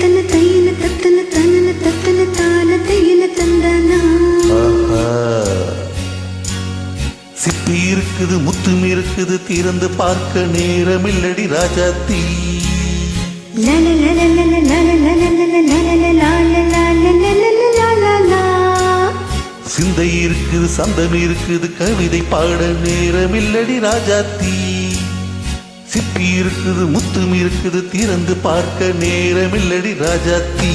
தத்தன தையன தத்தன தனன தத்தன தான தையன தந்தானா. சிப்பி இருக்குது முத்தும் இருக்குது திறந்து பார்க்க நேரமில்லடி ராஜாத்தி சிந்தை இருக்குது சந்தம் இருக்குது கவிதை பாட நேரமில்லடி ராஜாத்தி சிப்பி இருக்குது முத்தும் இருக்குது திறந்து பார்க்க நேரமில்லடி ராஜாத்தி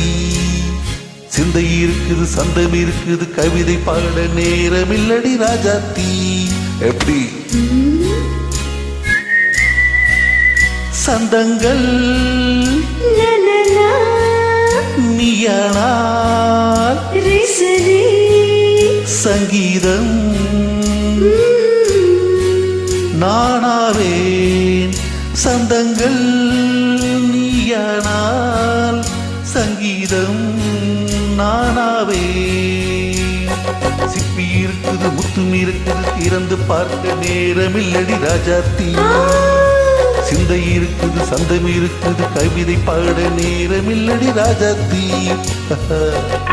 சிந்தை இருக்குது சந்தம் இருக்குது கவிதை பாட நேரமில்லடி ராஜாத்தி எப்படி? சந்தங்கள். ரிசரி. சங்கீதம். நானாவேன். சந்தங்கள் நீயானால் சங்கீதம் நானாவே சிப்பி இருக்குது முத்தும் இருக்குது திறந்து பார்க்க நேரமில்லடி ராஜாத்தி. சிந்தை இருக்குது சந்தம் இருக்குது கவிதை பாட நேரமில்லடி ராஜாத்தி.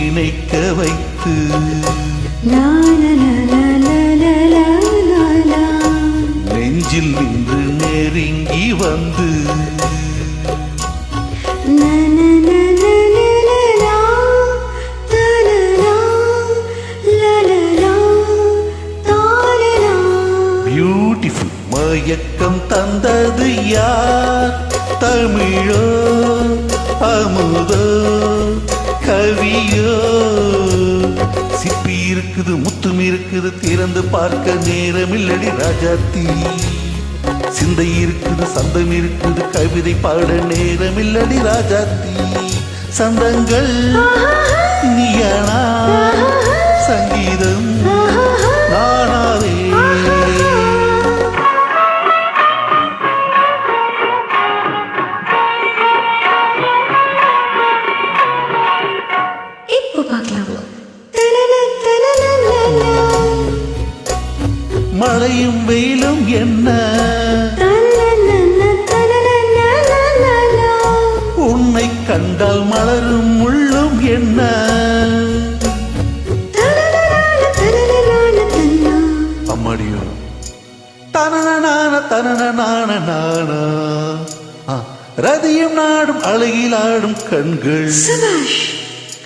நினைக்க வைத்து. நெஞ்சில் நின்று நெருங்கி வந்து. மயக்கம் தந்தது யார்? தமிழோ அமுதோ. கவியோ சிப்பி இருக்குது முத்தும் இருக்குது திறந்து பார்க்க நேரமில்லடி ராஜாத்தி சிந்தை இருக்குது சந்தம் இருக்குது கவிதை பாட நேரமில்லடி ராஜாத்தி சந்தங்கள் நீயானா? சங்கீதம் மழையும் வெயிலும் என்ன? உன்னை கண்டால் மலரும் முள்ளும் என்ன? அம்மாடியோ. தனனான தனனான நானா? ரதியும் நாடும் அழகில் ஆடும் கண்கள்.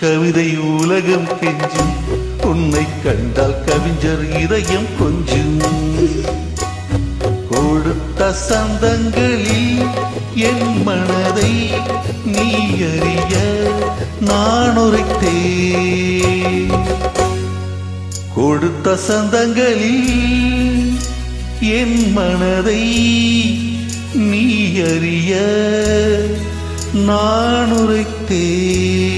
கவிதை உலகம் கெஞ்சும் உன்னை கண்டால் கவிஞர் இதயம் கொஞ்சும். கொடுத்த சந்தங்களில் என் மனதை நீ அறிய நான் உரைத்தேன். கொடுத்த சந்தங்களில் என் மனதை நீ அறிய நான் உரைத்தேன்.